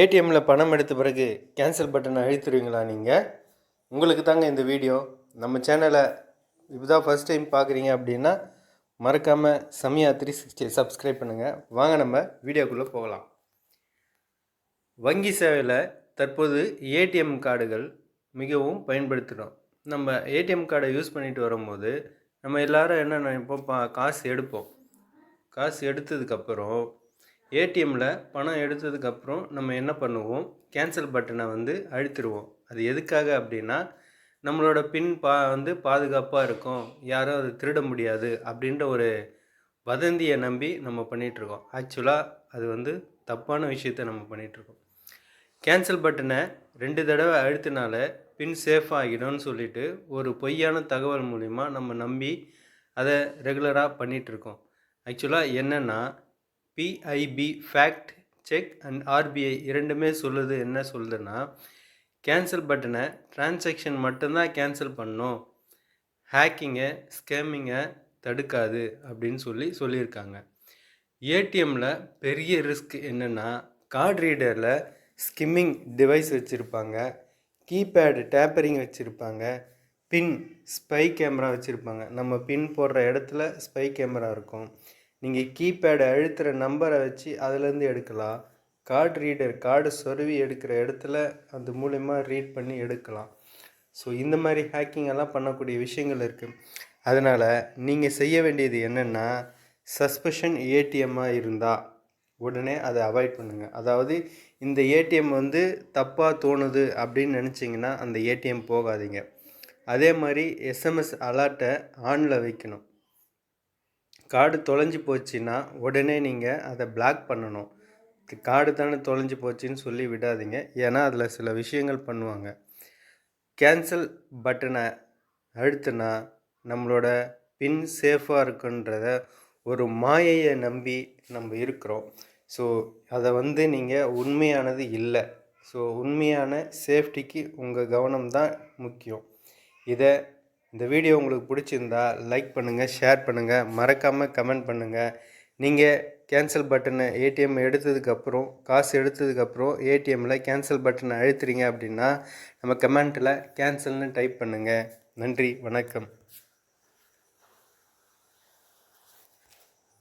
ஏடிஎம்மில் பணம் எடுத்த பிறகு கேன்சல் பட்டனை அழுத்துருவீங்களா நீங்கள் உங்களுக்கு தாங்க இந்த வீடியோ. நம்ம சேனலை இப்போதான் ஃபஸ்ட் டைம் பார்க்குறீங்க அப்படின்னா மறக்காமல் சமயா த்ரீ சிக்ஸ்டி சப்ஸ்கிரைப் பண்ணுங்கள் வாங்க நம்ம வீடியோக்குள்ளே போகலாம். வங்கி சேவையில் தற்போது ஏடிஎம் கார்டுகள் மிகவும் பயன்படுத்துகிறோம் நம்ம ஏடிஎம் கார்டை யூஸ் பண்ணிட்டு வரும்போது நம்ம எல்லோரும் என்ன நினைப்போம்? பா காசு எடுப்போம். காசு எடுத்ததுக்கப்புறம் ஏடிஎம்மில் பணம் எடுத்ததுக்கப்புறம் நம்ம என்ன பண்ணுவோம்? கேன்சல் பட்டனை வந்து அழுத்திடுவோம். அது எதுக்காக அப்படின்னா நம்மளோட பின் பா வந்து பாதுகாப்பாக இருக்கும். யாரும் அதை திருட முடியாது அப்படின்ற ஒரு வதந்தியை நம்பி நம்ம பண்ணிகிட்ருக்கோம் ஆக்சுவலாக அது வந்து தப்பான விஷயத்தை நம்ம பண்ணிகிட்ருக்கோம் கேன்சல் பட்டனை ரெண்டு தடவை அழுத்தினால பின் சேஃப் ஆகிடும்னு சொல்லிட்டு ஒரு பொய்யான தகவல் மூலிமா நம்ம நம்பி அதை ரெகுலராக பண்ணிகிட்ருக்கோம் ஆக்சுவலாக என்னென்னா PIB fact check and RBI இரண்டுமே சொல்லுது. என்ன சொல்லுதுன்னா கேன்சல் பட்டனை டிரான்சாக்ஷன் மட்டும்தான் கேன்சல் பண்ணும். ஹேக்கிங்கை ஸ்கேமிங்கை தடுக்காது அப்படின்னு சொல்லி சொல்லியிருக்காங்க. ஏடிஎம்மில் பெரிய ரிஸ்க் என்னென்னா கார்டு ரீடரில் ஸ்கிம்மிங் டிவைஸ் வச்சுருப்பாங்க. கீபேடு டேப்பரிங் வச்சுருப்பாங்க. பின் ஸ்பை கேமரா வச்சுருப்பாங்க. நம்ம பின் போடுற இடத்துல ஸ்பை கேமரா இருக்கும். நீங்கள் கீபேடை அழுத்துகிற நம்பரை வச்சு அதுலேருந்து எடுக்கலாம். கார்டு ரீடர் கார்டு சொருவி எடுக்கிற இடத்துல அது மூலயமா ரீட் பண்ணி எடுக்கலாம். ஸோ இந்த மாதிரி ஹேக்கிங் எல்லாம் பண்ணக்கூடிய விஷயங்கள் இருக்குது அதனால் நீங்கள் செய்ய வேண்டியது என்னென்னா சஸ்பெஷன் ஏடிஎம்மாக இருந்தால் உடனே அதை அவாய்ட் பண்ணுங்கள் அதாவது இந்த ஏடிஎம் வந்து தப்பாக தோணுது அப்படின்னு நினச்சிங்கன்னா அந்த ஏடிஎம் போகாதீங்க. அதே மாதிரி எஸ்எம்எஸ் அலர்ட்டை ஆனில் வைக்கணும். கார்டு தொலைஞ்சு போச்சுன்னா உடனே நீங்கள் அதை பிளாக் பண்ணணும். கார்டு தானே தொலைஞ்சு போச்சுன்னு சொல்லி விடாதீங்க. ஏன்னா அதில் சில விஷயங்கள் பண்ணுவாங்க. கேன்சல் பட்டனை அழுத்துனா நம்மளோட பின் சேஃபாக இருக்குன்றத ஒரு மாயையை நம்பி நம்ம இருக்கிறோம். ஸோ அதை வந்து நீங்கள் உண்மையானது இல்லை. ஸோ உண்மையான சேஃப்டிக்கு உங்கள் கவனம் தான் முக்கியம். இதை இந்த வீடியோ உங்களுக்கு பிடிச்சிருந்தா லைக் பண்ணுங்கள் ஷேர் பண்ணுங்கள் மறக்காமல் கமெண்ட் பண்ணுங்கள் நீங்கள் கேன்சல் பட்டனை ஏடிஎம் எடுத்ததுக்கப்புறம் காசு எடுத்ததுக்கப்புறம் ஏடிஎம்மில் கேன்சல் பட்டனை அழுத்துறீங்க அப்படின்னா நம்ம கமெண்ட்டில் கேன்சல்னு டைப் பண்ணுங்கள் நன்றி வணக்கம்.